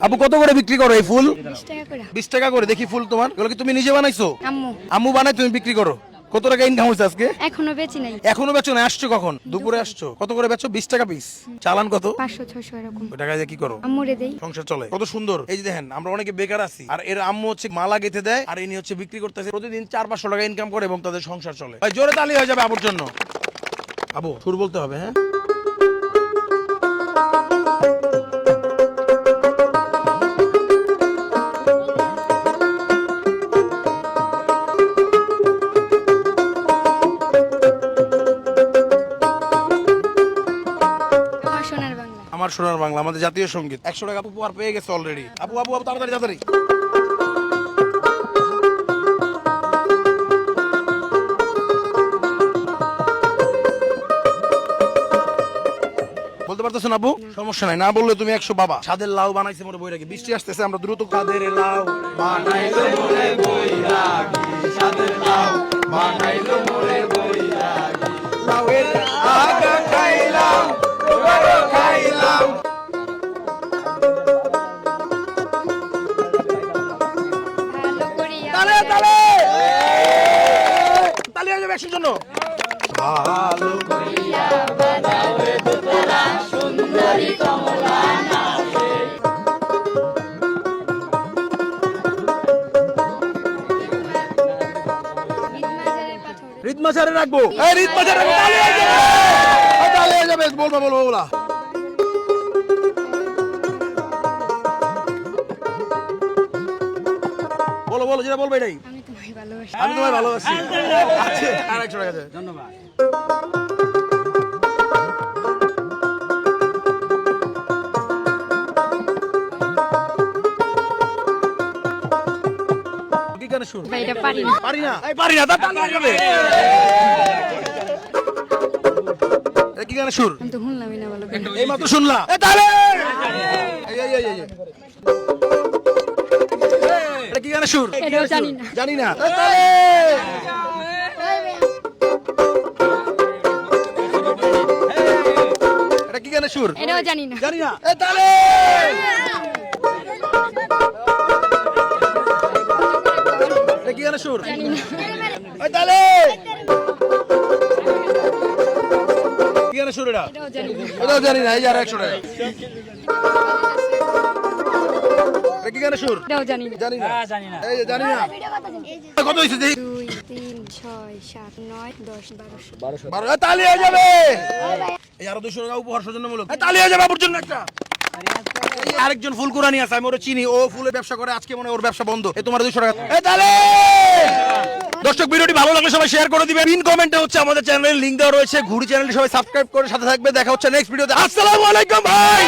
আপু কত করে বিক্রি করো এই ফুল? বিশ টাকা করে। দেখি ফুল তোমার। এগুলো কি তুমি নিজে বানাইছো? আম্মু। আম্মু বানাই তুমি বিক্রি করো। কত টাকা ইনকাম হচ্ছে আজকে? এখনও বেচি নাই। এখনও বেচো না আসছো কখন? দুপুরে। আসছো। কত করে বেচো? বিশ টাকা পিস চালান কত? পাঁচশো ছশো এরকম। ওই টাকা দিয়ে কি করো? আম্মুরে দেই। সংসার চলে। কত সুন্দর। এই যে দেখেন আমরা অনেকে বেকার আছি। আর এর আম্মু হচ্ছে মালা গেঁথে দেয় আর ইনি হচ্ছে বিক্রি করতেছে। প্রতিদিন চার পাঁচশো টাকা ইনকাম করে এবং তাদের সংসার চলে। ভাই জোরে তালি হয়ে যাবে আবুর জন্য। আবু সুর বলতে হবে হ্যাঁ? আমার সোনার বাংলা, আমাদের জাতীয় সংগীত। একশো টাকা আপু আর পেয়ে গেছে অলরেডি আপু আপু আপু, তাড়াতাড়ি বলতে পারতেছো না সমস্যা নাই, না বললে তুমি একশো বাবা। ছাদের লাউ বানাইছে মোরে বই রাখি বৃষ্টি আসতেছে, আমরা দ্রুত ছাদের লাউ বানাইছে মোরে বই রাখি ছাদের লাউ মোরে একশোর জন্য। ভালো মাঝারে রাখব যাবে। এই তালি যাবে বলব বলব বলা বলো বলো যেটা বলবে এটাই। ভালোবাসি। আমি তোমায় ভালোবাসি। আছে আর একশো টাকা ধন্যবাদ। কি সুর ভাই পারি না। না? না কি সুর আমি তো শুনলামই না ভালো এই মাত্র শুনলা এ তালে এই এই এই এই এটা কি গানে সুর? জানি না। জানি না। এ তালে এটা কি গানে সুর? এটাও জানি না। জানি না। এ এটা কি সুর? জানি না। এ কি গানে সুর এটা? এটাও জানি না। এটাও জানি না এই আর একশো টাকা। কি গানে সুর? এটাও জানি না। জানি না। এই যে জানি না। কত হয়েছে দেখি দুই তিন ছয় সাত নয় দশ বারোশো। বারো। এ, তালি হয়ে যাবে! এই আরও দুশো টাকা উপহার সৌজন্যমূলক। তালি হয়ে যাবে আপুর জন্য একটা। আরেকজন ফুল কুরানি আছে আমি ওরা চিনি। ও ফুলের ব্যবসা করে আজকে মনে হয় ওর ব্যবসা বন্ধ। এ তোমার দুশো টাকা। এ তালে! দর্শক ভিডিওটি ভালো লাগলে সবাই শেয়ার করে দিবেন। পিন কমেন্টে হচ্ছে আমাদের চ্যানেলের লিংক দেওয়া রয়েছে। ঘুরি চ্যানেলটি সবাই সাবস্ক্রাইব করে সাথে থাকবে। দেখা হচ্ছে নেক্সট ভিডিওতে আসসালামু আলাইকুম ভাই!